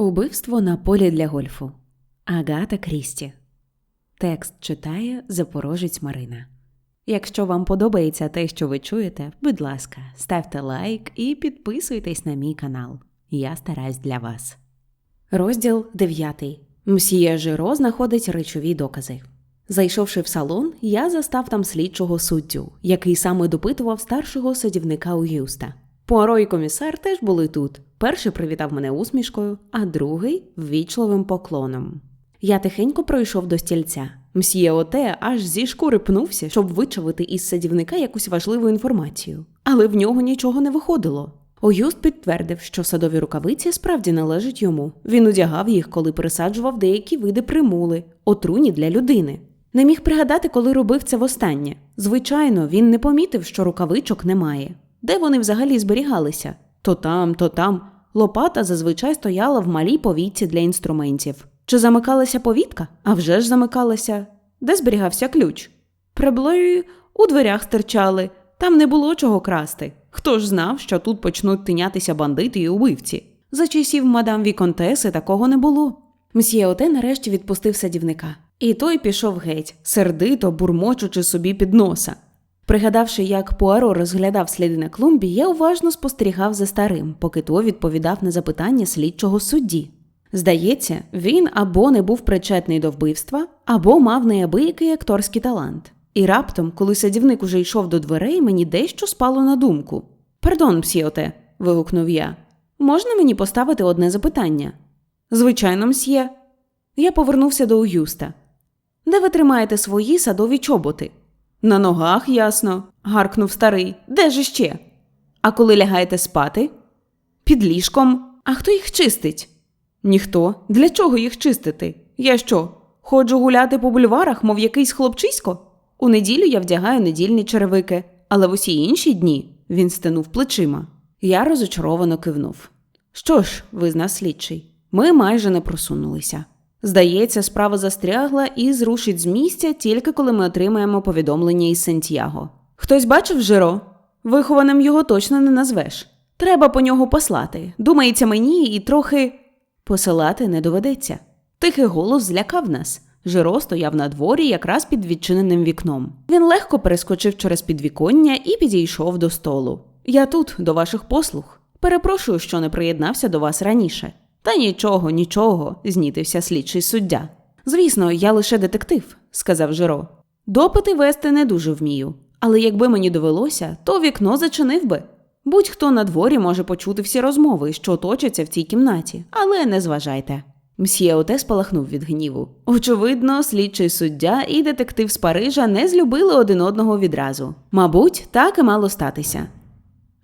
Убивство на полі для гольфу. Агата Крісті. Текст читає Запорожець Марина. Якщо вам подобається те, що ви чуєте, будь ласка, ставте лайк і підписуйтесь на мій канал. Я стараюсь для вас. Розділ 9. Мсьє Жиро знаходить речові докази. Зайшовши в салон, я застав там слідчого суддю, який саме допитував старшого садівника Уюста. Пуаро і комісар теж були тут. Перший привітав мене усмішкою, а другий ввічливим поклоном. Я тихенько пройшов до стільця. Мсьє Оте аж зі шкури пнувся, щоб вичавити із садівника якусь важливу інформацію, але в нього нічого не виходило. Оюст підтвердив, що садові рукавиці справді належать йому. Він одягав їх, коли пересаджував деякі види примули, отруні для людини. Не міг пригадати, коли робив це востаннє. Звичайно, він не помітив, що рукавичок немає. Де вони взагалі зберігалися? То там, то там. Лопата зазвичай стояла в малій повітці для інструментів. Чи замикалася повітка? А вже ж замикалася. Де зберігався ключ? Приблої у дверях стирчали, там не було чого красти. Хто ж знав, що тут почнуть тинятися бандити і убивці? За часів мадам Віконтеси такого не було. Мсьє Оте нарешті відпустив садівника. І той пішов геть, сердито бурмочучи собі під носа. Пригадавши, як Пуаро розглядав сліди на клумбі, я уважно спостерігав за старим, поки той відповідав на запитання слідчого судді. Здається, він або не був причетний до вбивства, або мав неабиякий акторський талант. І раптом, коли садівник уже йшов до дверей, мені дещо спало на думку. Пардон, мсьєоте, вигукнув я. Можна мені поставити одне запитання? Звичайно, мсьє. Я повернувся до Уюста. Де ви тримаєте свої садові чоботи? На ногах, ясно, гаркнув старий. Де ж іще? А коли лягаєте спати? Під ліжком. А хто їх чистить? Ніхто. Для чого їх чистити? Я що? Ходжу гуляти по бульварах, мов якийсь хлопчисько? У неділю я вдягаю недільні черевики, але в усі інші дні він стенув плечима. Я розочаровано кивнув. Що ж, визнав слідчий, ми майже не просунулися. Здається, справа застрягла і зрушить з місця тільки коли ми отримаємо повідомлення із Сантьяго. Хтось бачив Жиро? Вихованим його точно не назвеш. Треба по нього послати. Думається мені, і трохи посилати не доведеться. Тихий голос злякав нас. Жиро стояв на дворі якраз під відчиненим вікном. Він легко перескочив через підвіконня і підійшов до столу. Я тут, до ваших послуг. Перепрошую, що не приєднався до вас раніше. Та нічого, нічого, знітився слідчий суддя. Звісно, я лише детектив, сказав Жиро. Допити вести не дуже вмію, але якби мені довелося, то вікно зачинив би. Будь-хто на дворі може почути всі розмови, що точаться в цій кімнаті, але не зважайте. Мсьє Оте спалахнув від гніву. Очевидно, слідчий суддя і детектив з Парижа не злюбили один одного відразу. Мабуть, так і мало статися.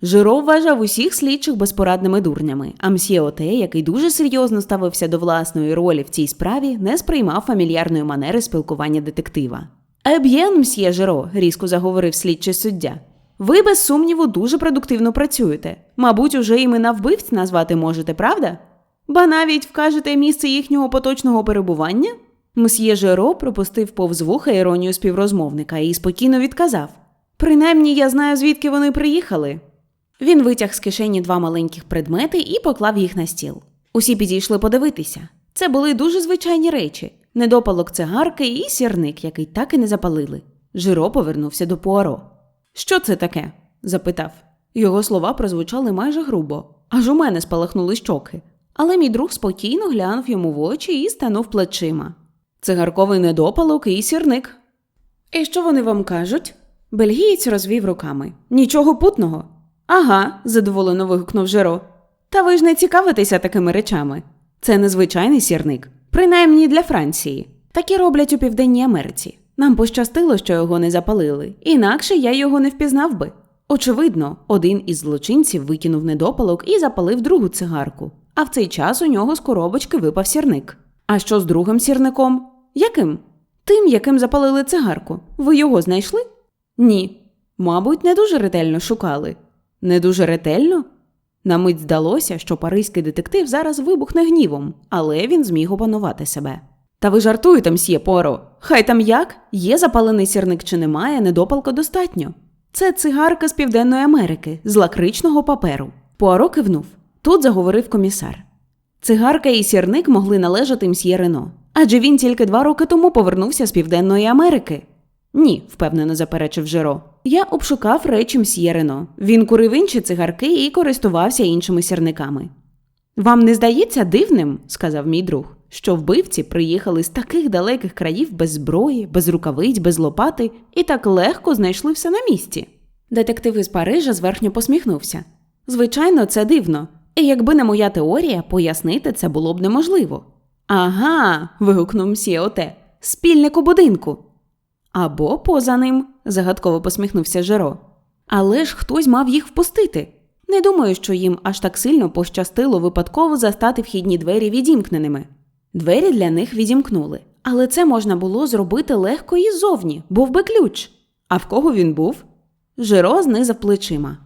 Жиро вважав усіх слідчих безпорадними дурнями, а мсьє Оте, який дуже серйозно ставився до власної ролі в цій справі, не сприймав фамільярної манери спілкування детектива. Еб'єн, мсьє Жиро, різко заговорив слідчий суддя. Ви, без сумніву, дуже продуктивно працюєте. Мабуть, уже імена вбивць назвати можете, правда? Ба навіть вкажете місце їхнього поточного перебування? Мсьє Жиро пропустив повз вуха іронію співрозмовника і спокійно відказав: Принаймні, я знаю, звідки вони приїхали. Він витяг з кишені два маленьких предмети і поклав їх на стіл. Усі підійшли подивитися. Це були дуже звичайні речі: недопалок цигарки і сірник, який так і не запалили. Жиро повернувся до Пуаро. Що це таке? запитав. Його слова прозвучали майже грубо, аж у мене спалахнули щоки. Але мій друг спокійно глянув йому в очі і станув плечима. Цигарковий недопалок і сірник. І що вони вам кажуть? Бельгієць розвів руками. Нічого путного. Ага, задоволено вигукнув Жиро. Та ви ж не цікавитеся такими речами. Це незвичайний сірник, принаймні для Франції. Такі роблять у Південній Америці. Нам пощастило, що його не запалили, інакше я його не впізнав би. Очевидно, один із злочинців викинув недопалок і запалив другу цигарку, а в цей час у нього з коробочки випав сірник. А що з другим сірником? Яким? Тим, яким запалили цигарку. Ви його знайшли? Ні. Мабуть, не дуже ретельно шукали. Не дуже ретельно? На мить здалося, що паризький детектив зараз вибухне гнівом, але він зміг опанувати себе. Та ви жартуєте, мсьє Поро. Хай там як, є запалений сірник чи немає, недопалка достатньо. Це цигарка з Південної Америки, з лакричного паперу. Пуаро кивнув. Тут заговорив комісар. Цигарка і сірник могли належати мсьє Рено, адже він тільки два роки тому повернувся з Південної Америки. Ні, впевнено заперечив Жиро. Я обшукав речі мсьє. Він курив інші цигарки і користувався іншими сірниками. Вам не здається дивним, сказав мій друг, що вбивці приїхали з таких далеких країв без зброї, без рукавиць, без лопати і так легко знайшли все на місці. Детектив із Парижа зверхньо посміхнувся. Звичайно, це дивно. І якби не моя теорія, пояснити це було б неможливо. Ага. вигукнув мсьє. Спільник у будинку. Або поза ним, загадково посміхнувся Жеро. Але ж хтось мав їх впустити. Не думаю, що їм аж так сильно пощастило випадково застати вхідні двері відімкненими. Двері для них відімкнули, але це можна було зробити легко і ззовні, був би ключ. А в кого він був? Жиро знизав плечима.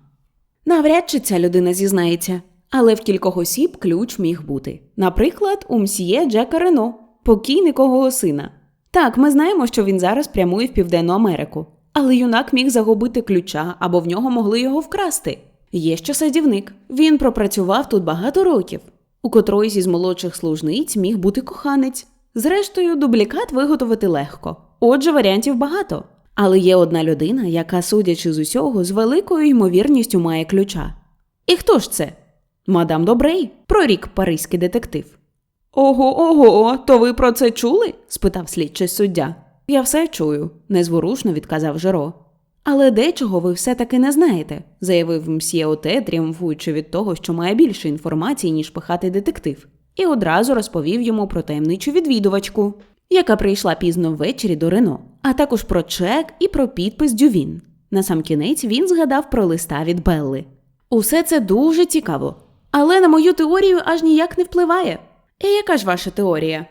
Навряд чи ця людина зізнається, але в кількох осіб ключ міг бути. Наприклад, у мсьє Джека Рено, покійникового сина. Так, ми знаємо, що він зараз прямує в Південну Америку, але юнак міг загубити ключа або в нього могли його вкрасти. Є ще садівник. Він пропрацював тут багато років. У котроїсь із молодших служниць міг бути коханець. Зрештою, дублікат виготовити легко. Отже, варіантів багато. Але є одна людина, яка, судячи з усього, з великою ймовірністю має ключа. І хто ж це? Мадам Добрей, прорік паризький детектив. Ого, ого, то ви про це чули? спитав слідчий суддя. Я все чую, незворушно відказав Жеро. Але дечого ви все таки не знаєте, заявив мсьє Оте, тріумфуючи від того, що має більше інформації, ніж пихати детектив, і одразу розповів йому про таємничу відвідувачку, яка прийшла пізно ввечері до Рено, а також про чек і про підпис Дювін. Насамкінець він згадав про листа від Белли. Усе це дуже цікаво, але на мою теорію аж ніяк не впливає. І яка ж ваша теорія?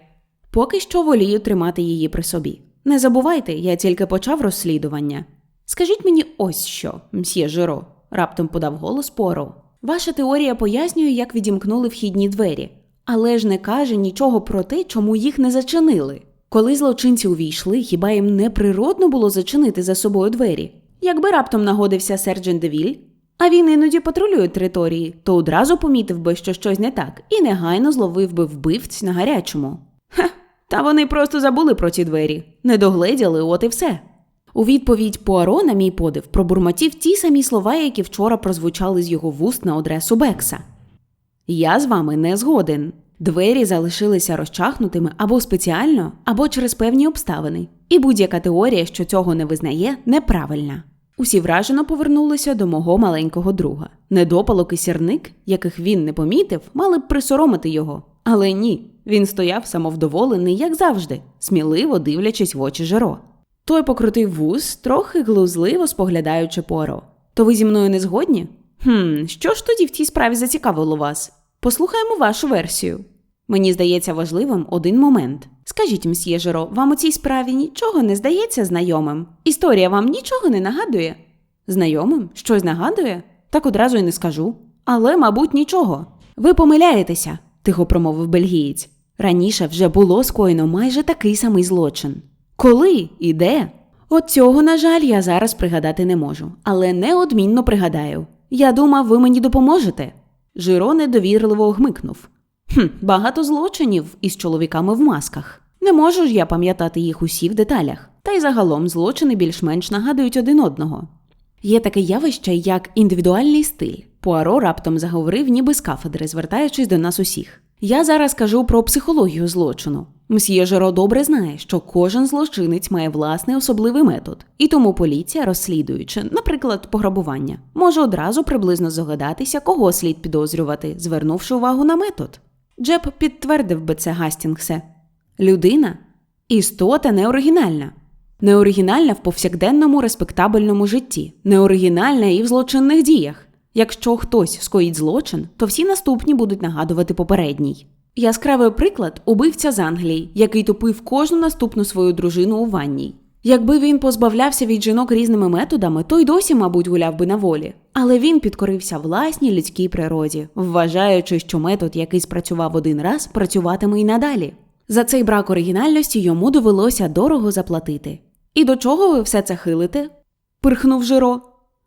Поки що волію тримати її при собі. Не забувайте, я тільки почав розслідування. Скажіть мені ось що, мсьє Жиро, раптом подав голос Поро. Ваша теорія пояснює, як відімкнули вхідні двері, але ж не каже нічого про те, чому їх не зачинили. Коли злочинці увійшли, хіба їм не природно було зачинити за собою двері? Якби раптом нагодився Серджен Девіль, а він іноді патрулює території, то одразу помітив би, що щось не так, і негайно зловив би вбивць на гарячому. Хе, та вони просто забули про ці двері, не догледіли, от і все. У відповідь Пуаро, на мій подив, пробурмотів ті самі слова, які вчора прозвучали з його вуст на адресу Бекса. Я з вами не згоден. Двері залишилися розчахнутими або спеціально, або через певні обставини, і будь-яка теорія, що цього не визнає, неправильна. Усі вражено повернулися до мого маленького друга. Недопалок і сірник, яких він не помітив, мали б присоромити його. Але ні, він стояв самовдоволений, як завжди, сміливо дивлячись в очі Жеро. Той покрутив вуз, трохи глузливо споглядаючи поро. То ви зі мною не згодні? Хм, що ж тоді в цій справі зацікавило вас? Послухаємо вашу версію. Мені здається важливим один момент. Скажіть, мсьє Жеро, вам у цій справі нічого не здається знайомим? Історія вам нічого не нагадує? Знайомим? Щось нагадує? Так одразу й не скажу. Але, мабуть, нічого. Ви помиляєтеся, тихо промовив бельгієць. Раніше вже було скоєно майже такий самий злочин. Коли і де? От цього, на жаль, я зараз пригадати не можу, але неодмінно пригадаю. Я думав, ви мені допоможете. Жиро недовірливо гмикнув. Хм, багато злочинів із чоловіками в масках. Не можу ж я пам'ятати їх усі в деталях, та й загалом злочини більш-менш нагадують один одного. Є таке явище, як індивідуальний стиль. Пуаро раптом заговорив, ніби з кафедри, звертаючись до нас усіх. Я зараз кажу про психологію злочину. Мсьє Жеро добре знає, що кожен злочинець має власний особливий метод, і тому поліція, розслідуючи, наприклад, пограбування, може одразу приблизно здогадатися, кого слід підозрювати, звернувши увагу на метод. Джеб підтвердив би це Гастінгсе. Людина істота неоригінальна. Неоригінальна в повсякденному респектабельному житті, неоригінальна і в злочинних діях. Якщо хтось скоїть злочин, то всі наступні будуть нагадувати попередній. Яскравий приклад убивця з Англії, який топив кожну наступну свою дружину у ванній. Якби він позбавлявся від жінок різними методами, то й досі, мабуть, гуляв би на волі. Але він підкорився власній людській природі, вважаючи, що метод, який спрацював один раз, працюватиме й надалі. За цей брак оригінальності йому довелося дорого заплатити. І до чого ви все це хилите? пирхнув Жиро.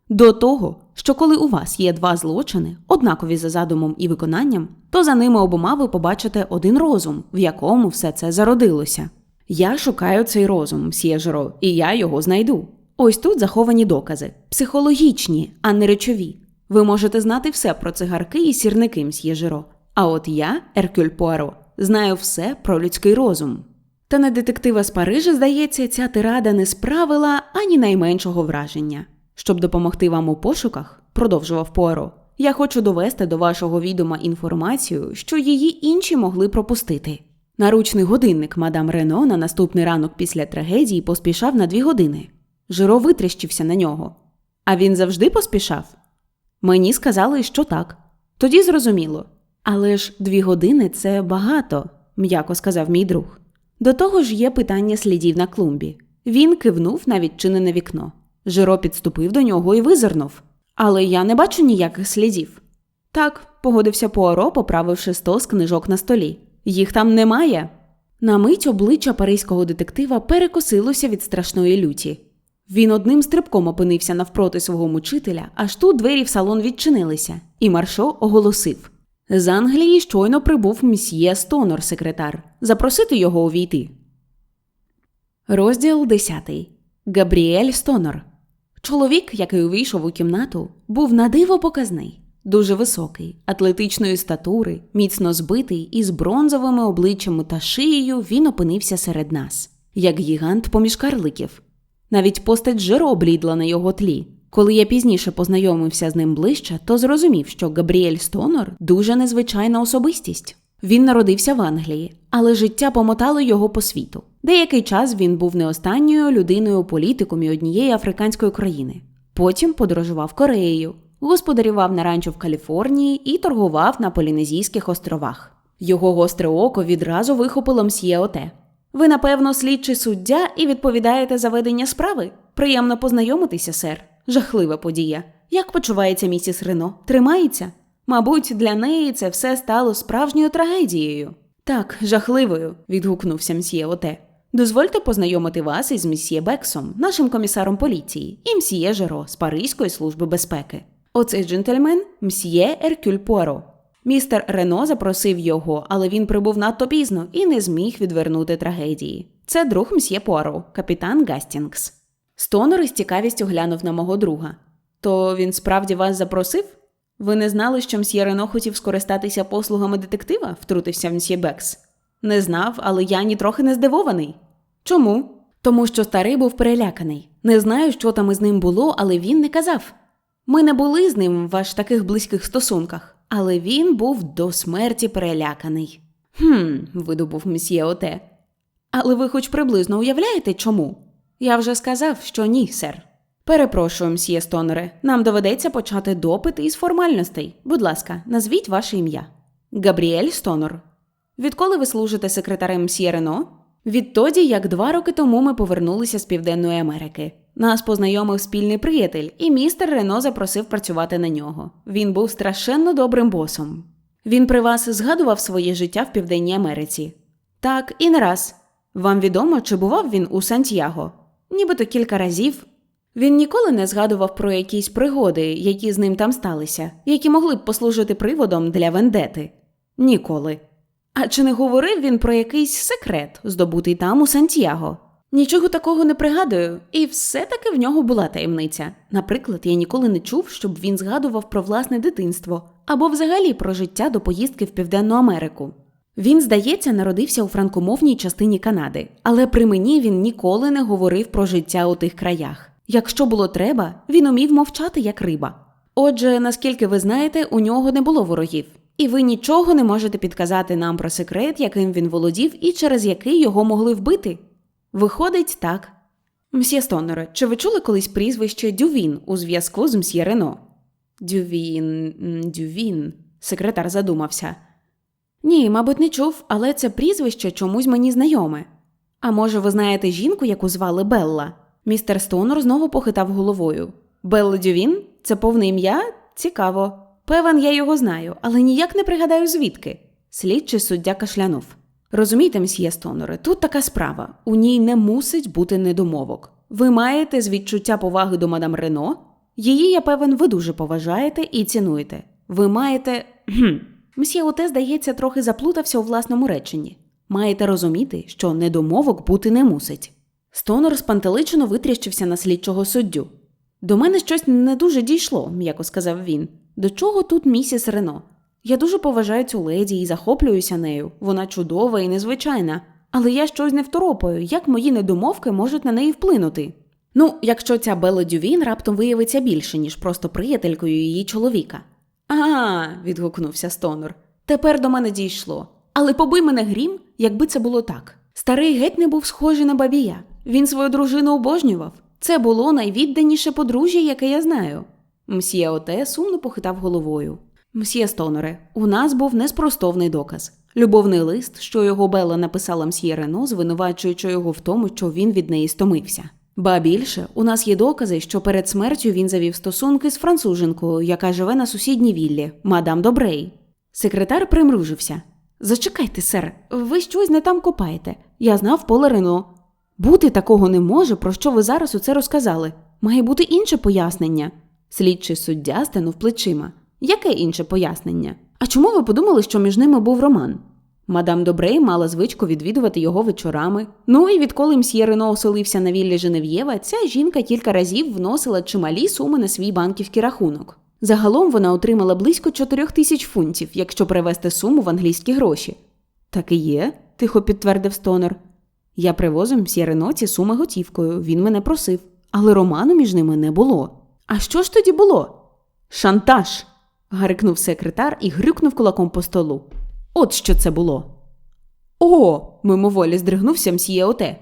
До того, що коли у вас є два злочини, однакові за задумом і виконанням, то за ними обома ви побачите один розум, в якому все це зародилося. Я шукаю цей розум, мсьє Жиро, і я його знайду. Ось тут заховані докази психологічні, а не речові. Ви можете знати все про цигарки і сірники, Мсьєжиро. А от я, Еркюль Пуаро, знаю все про людський розум. Та на детектива з Парижа, здається, ця тирада не справила ані найменшого враження. Щоб допомогти вам у пошуках, продовжував Пуаро, я хочу довести до вашого відома інформацію, що її інші могли пропустити. Наручний годинник мадам Рено на наступний ранок після трагедії поспішав на дві години. Жиро витріщився на нього. А він завжди поспішав? Мені сказали, що так. Тоді зрозуміло. Але ж дві години це багато, м'яко сказав мій друг. До того ж є питання слідів на клумбі. Він кивнув на відчинене вікно. Жиро підступив до нього і визирнув. Але я не бачу ніяких слідів. Так, погодився Пуаро, поправивши стос книжок на столі. Їх там немає. На мить обличчя паризького детектива перекосилося від страшної люті. Він одним стрибком опинився навпроти свого мучителя, аж тут двері в салон відчинилися, і Маршо оголосив: з Англії щойно прибув мсьє Стонор, секретар. Запросити його увійти. Розділ 10. Габріель Стонор. Чоловік, який увійшов у кімнату, був надиво показний, дуже високий, атлетичної статури, міцно збитий і з бронзовими обличчями та шиєю він опинився серед нас, як гігант поміж карликів. Навіть постать Жиро облідла на його тлі. Коли я пізніше познайомився з ним ближче, то зрозумів, що Габріель Стонор дуже незвичайна особистість. Він народився в Англії, але життя помотало його по світу. Деякий час він був не останньою людиною політикумі однієї африканської країни. Потім подорожував Кореєю, господарював на ранчо в Каліфорнії і торгував на Полінезійських островах. Його гостре око відразу вихопило мсьє Оте. Ви, напевно, слідчий суддя і відповідаєте за ведення справи? Приємно познайомитися, сер. Жахлива подія. Як почувається місіс Рено? Тримається? Мабуть, для неї це все стало справжньою трагедією. Так, жахливою, відгукнувся мсьє Оте. Дозвольте познайомити вас із мсьє Бексом, нашим комісаром поліції, і мсьє Жеро з Паризької служби безпеки. Оцей джентльмен мсьє Еркюль Пуаро. Містер Рено запросив його, але він прибув надто пізно і не зміг відвернути трагедії. Це друг мсьє Пуаро, капітан Гастінгс. Стонор із цікавістю глянув на мого друга. То він справді вас запросив? Ви не знали, що мсьє Рено хотів скористатися послугами детектива? втрутився мсьє Бекс. Не знав, але я нітрохи не здивований. Чому? Тому що старий був переляканий. Не знаю, що там із ним було, але він не казав. Ми не були з ним в аж таких близьких стосунках, але він був до смерті переляканий. Хм, видобув мсьє Оте. Але ви хоч приблизно уявляєте, чому? Я вже сказав, що ні, сер. Перепрошую, мсьє Стоноре, нам доведеться почати допит із формальностей. Будь ласка, назвіть ваше ім'я. Габріель Стонор. Відколи ви служите секретарем мсьє Рено? Відтоді, як два роки тому ми повернулися з Південної Америки. Нас познайомив спільний приятель, і містер Рено запросив працювати на нього. Він був страшенно добрим босом. Він при вас згадував своє життя в Південній Америці. Так, і не раз. Вам відомо, чи бував він у Сантьяго? Нібито кілька разів. Він ніколи не згадував про якісь пригоди, які з ним там сталися, які могли б послужити приводом для вендети. Ніколи. А чи не говорив він про якийсь секрет, здобутий там у Сантьяго? Нічого такого не пригадую, і все-таки в нього була таємниця. Наприклад, я ніколи не чув, щоб він згадував про власне дитинство або взагалі про життя до поїздки в Південну Америку. Він, здається, народився у франкомовній частині Канади, але при мені він ніколи не говорив про життя у тих краях. Якщо було треба, він умів мовчати як риба. Отже, наскільки ви знаєте, у нього не було ворогів, і ви нічого не можете підказати нам про секрет, яким він володів і через який його могли вбити. Виходить так. Мсьє Стоноре, чи ви чули колись прізвище Дювін у зв'язку з мсьє Рено? Дювін, Дювін, секретар задумався. Ні, мабуть, не чув, але це прізвище чомусь мені знайоме. А може, ви знаєте жінку, яку звали Белла? Містер Стонор знову похитав головою. Белла Дювін? Це повне ім'я? Цікаво. Певен, я його знаю, але ніяк не пригадаю звідки. Слідчий суддя кашлянув. Розумієте, мсьє Стоноре, тут така справа. У ній не мусить бути недомовок. Ви маєте з відчуття поваги до мадам Рено? Її, я певен, ви дуже поважаєте і цінуєте. Ви маєте. Мсьє Оте, здається, трохи заплутався у власному реченні. Маєте розуміти, що недомовок бути не мусить. Стонор спантеличено витріщився на слідчого суддю. До мене щось не дуже дійшло, м'яко сказав він. До чого тут місіс Рено? Я дуже поважаю цю леді і захоплююся нею. Вона чудова і незвичайна. Але я щось не второпаю, як мої недомовки можуть на неї вплинути. Ну, якщо ця Белла Дювін раптом виявиться більше, ніж просто приятелькою її чоловіка. А, відгукнувся Стонор. Тепер до мене дійшло. Але побий мене грім, якби це було так. Старий геть не був схожий на бабія. Він свою дружину обожнював. Це було найвідданіше подружжя, яке я знаю. Мсьє Оте сумно похитав головою. Мсьє Стоноре, у нас був неспростовний доказ. Любовний лист, що його Белла написала мсьє Рено, звинувачуючи його в тому, що він від неї стомився. Ба більше, у нас є докази, що перед смертю він завів стосунки з француженкою, яка живе на сусідній віллі, мадам Добрей. Секретар примружився. Зачекайте, сер, ви щось не там копаєте. Я знав поле Рено. Бути такого не може, про що ви зараз оце розказали. Має бути інше пояснення. Слідчий суддя стенув плечима. Яке інше пояснення? А чому ви подумали, що між ними був роман? Мадам Добрей мала звичку відвідувати його вечорами. Ну і відколи мсьє Рено оселився на віллі Женев'єва, ця жінка кілька разів вносила чималі суми на свій банківський рахунок. Загалом вона отримала близько 4 тисяч фунтів, якщо перевести суму в англійські гроші. Так і є, тихо підтвердив Стонер. Я привозив мсьє Рено ці суми готівкою, він мене просив, але роману між ними не було. А що ж тоді було? Шантаж. гарикнув секретар і грюкнув кулаком по столу. От що це було. О. мимоволі здригнувся мсьє Оте.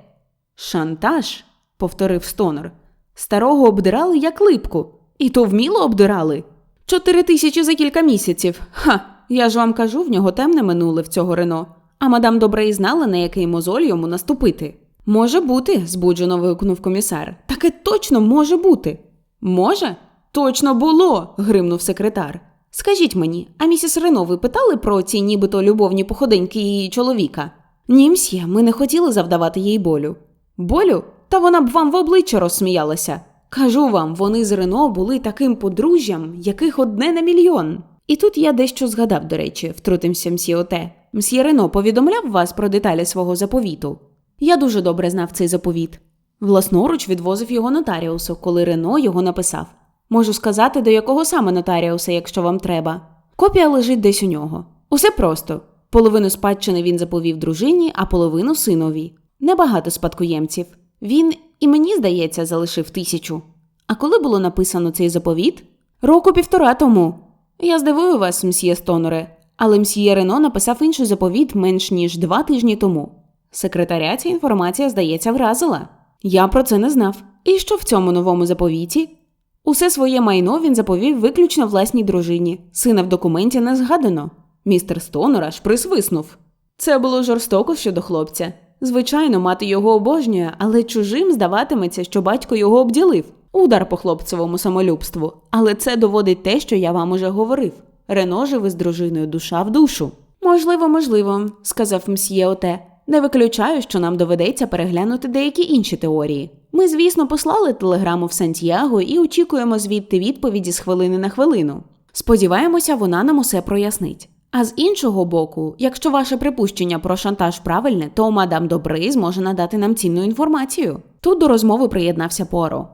Шантаж, повторив стонор. Старого обдирали як липку, і то вміло обдирали. Чотири тисячі за кілька місяців. Ха, я ж вам кажу, в нього темне минуле в цього Рено. А мадам добре і знала, на який мозоль йому наступити. Може бути, збуджено вигукнув комісар. Таке точно може бути. Може? Точно було. гримнув секретар. Скажіть мені, а місіс Рено ви питали про ці нібито любовні походеньки її чоловіка? Ні, мсьє, ми не хотіли завдавати їй болю. Болю? Та вона б вам в обличчя розсміялася. Кажу вам, вони з Рено були таким подружжям, яких одне на мільйон. І тут я дещо згадав, до речі, втрутився мсьє Оте. Мсьє Рено повідомляв вас про деталі свого заповіту. Я дуже добре знав цей заповіт. Власноруч відвозив його нотаріусу, коли Рено його написав. Можу сказати, до якого саме нотаріуса, якщо вам треба. Копія лежить десь у нього. Усе просто. Половину спадщини він заповів дружині, а половину синові. Небагато спадкоємців. Він і мені, здається, залишив тисячу. А коли було написано цей заповіт? Року півтора тому. Я здивую вас, мсьє Стоноре, але мсьє Рено написав інший заповіт менш ніж два тижні тому. Секретаря ця інформація, здається, вразила. Я про це не знав. І що в цьому новому заповіті? Усе своє майно він заповів виключно власній дружині. Сина в документі не згадано. Містер Стонер аж присвиснув. Це було жорстоко щодо хлопця. Звичайно, мати його обожнює, але чужим здаватиметься, що батько його обділив. Удар по хлопцевому самолюбству. Але це доводить те, що я вам уже говорив. Рено живе з дружиною душа в душу. Можливо, можливо, сказав мсьє Оте. Не виключаю, що нам доведеться переглянути деякі інші теорії. Ми, звісно, послали телеграму в Сантьяго і очікуємо звідти відповіді з хвилини на хвилину. Сподіваємося, вона нам усе прояснить. А з іншого боку, якщо ваше припущення про шантаж правильне, то мадам Добрий зможе надати нам цінну інформацію. Тут до розмови приєднався Поро.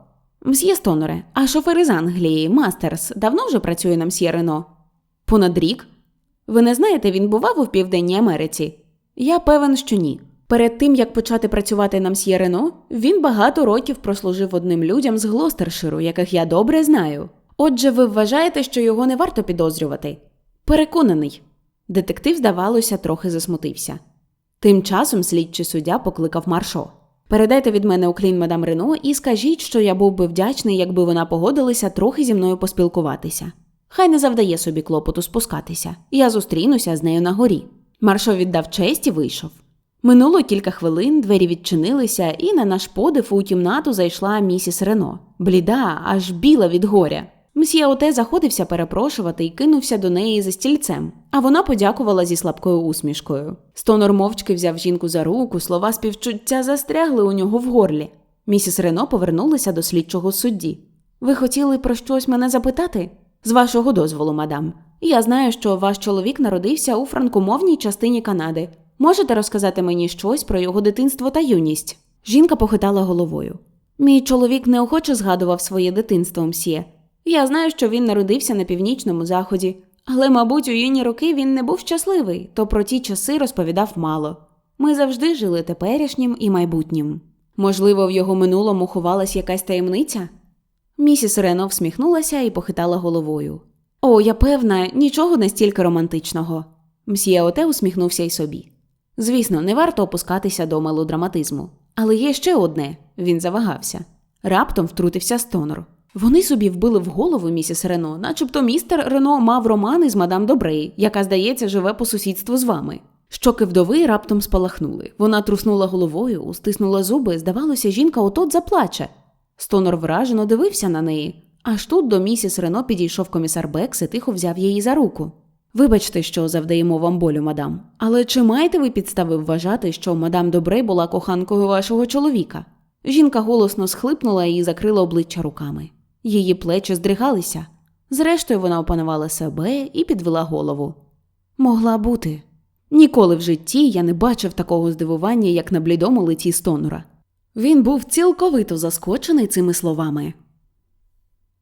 Мсьє Стоноре, а шофер із Англії, Мастерс, давно вже працює на мсьє? Понад рік? Ви не знаєте, він бував у Південній Америці? Я певен, що ні. Перед тим як почати працювати на мсьє Рено, він багато років прослужив одним людям з Глостерширу, яких я добре знаю. Отже, ви вважаєте, що його не варто підозрювати? Переконаний. Детектив, здавалося, трохи засмутився. Тим часом слідчий суддя покликав Маршо. Передайте від мене уклін мадам Рено і скажіть, що я був би вдячний, якби вона погодилася трохи зі мною поспілкуватися. Хай не завдає собі клопоту спускатися. Я зустрінуся з нею на горі. Маршо віддав честь і вийшов. Минуло кілька хвилин, двері відчинилися, і на наш подив у кімнату зайшла місіс Рено. Бліда, аж біла від горя. Мсьє Оте заходився перепрошувати і кинувся до неї за стільцем, а вона подякувала зі слабкою усмішкою. Стонор мовчки взяв жінку за руку, слова співчуття застрягли у нього в горлі. Місіс Рено повернулася до слідчого судді. Ви хотіли про щось мене запитати? З вашого дозволу, мадам. Я знаю, що ваш чоловік народився у франкомовній частині Канади. Можете розказати мені щось про його дитинство та юність? Жінка похитала головою. Мій чоловік неохоче згадував своє дитинство, мсьє. Я знаю, що він народився на північному заході, але, мабуть, у юні роки він не був щасливий, то про ті часи розповідав мало. Ми завжди жили теперішнім і майбутнім. Можливо, в його минулому ховалась якась таємниця? Місіс Рено всміхнулася і похитала головою. О, я певна, нічого настільки романтичного. Мсьє Оте усміхнувся й собі. Звісно, не варто опускатися до мелодраматизму. Але є ще одне він завагався. Раптом втрутився стонор. Вони собі вбили в голову місіс Рено, начебто містер Рено мав роман із мадам Добрей, яка, здається, живе по сусідству з вами. Щоки вдови раптом спалахнули. Вона труснула головою, стиснула зуби, здавалося, жінка отот заплаче. Стонор вражено дивився на неї. Аж тут до місіс Рено підійшов комісар Бекс і тихо взяв її за руку. Вибачте, що завдаємо вам болю, мадам. Але чи маєте ви підстави вважати, що мадам Добрей була коханкою вашого чоловіка? Жінка голосно схлипнула і закрила обличчя руками. Її плечі здригалися. Зрештою, вона опанувала себе і підвела голову. Могла бути. Ніколи в житті я не бачив такого здивування, як на блідому лиці стонора. Він був цілковито заскочений цими словами.